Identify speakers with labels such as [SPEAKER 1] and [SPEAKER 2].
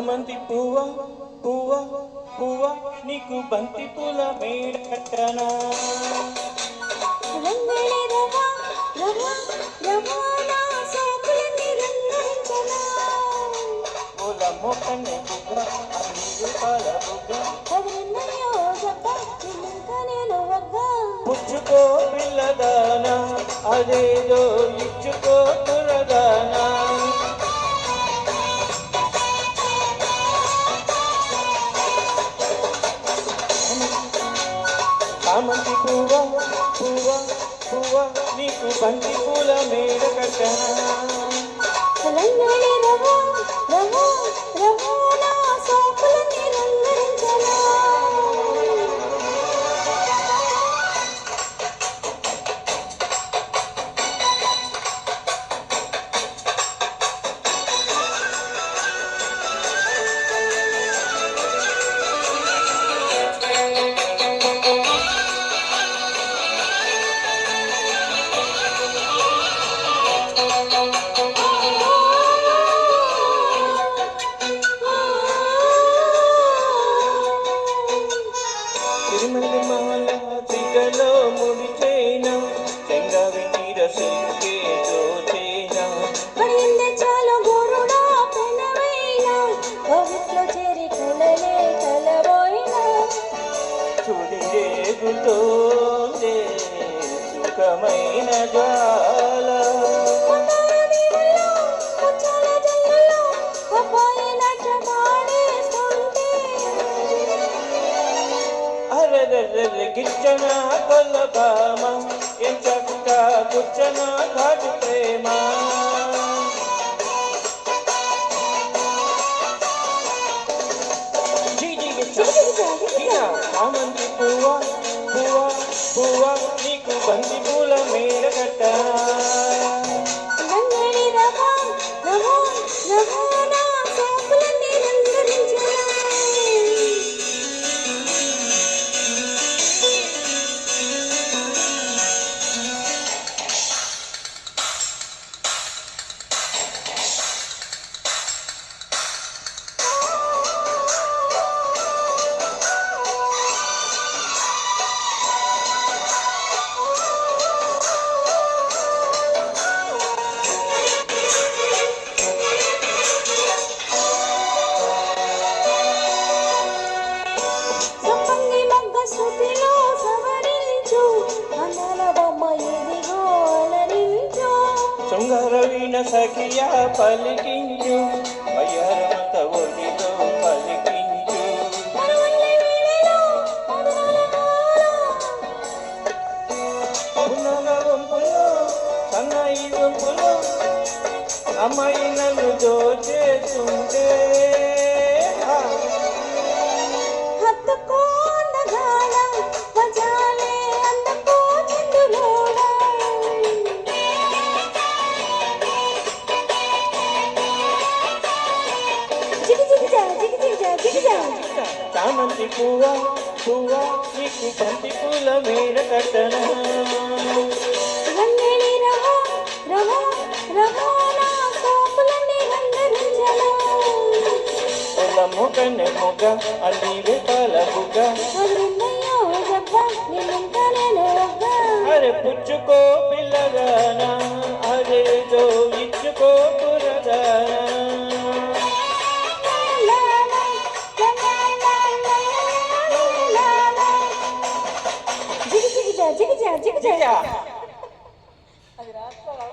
[SPEAKER 1] చామంతి పువ్వ పువ్వ పువ్వ నీకు బంతి పూల మేడ కట్టనా? పూల మొక్కనే బుగ్గ. అన్ని రూపాల బుగ్గ పుచ్చుకో పిల్లదానా అదేదో ఇచ్చుకో తురదానా. చామంతి పువ్వ పువ్వ పువ్వ నీకు బంతి పూల మేడ కట్టనా
[SPEAKER 2] రంగళి రవ రవ రవాణా
[SPEAKER 1] తోచే సుఖమైన
[SPEAKER 2] జాల గిచ్చన కొల్ల భామ ఏం
[SPEAKER 1] చక్క గుచ్చన ఘాటు ప్రేమ కామంది పువ్వా పువ్వ పువ్వ నీకు బంతి పూల మేడ
[SPEAKER 2] స్థుతిలో సమరించు మనల బొమ్మ ఎదిగో అలరించు
[SPEAKER 1] శృంగర వీణ సఖియ పలికించు మయరమత ఒడితో పలికించు పునల వంపులో సన్నాయి
[SPEAKER 2] హత్తుకో
[SPEAKER 1] చామంతి పువ్వ పువ్వ నీకు బంతి పూల మేడ కట్టన మొగనే మొగ అల్లి వేపాల బుగ్గ. అరే పుచ్చుకో పిల్లగానా
[SPEAKER 2] అరే జో ఇచ్చుకో పురగానా. 谢
[SPEAKER 1] 谢。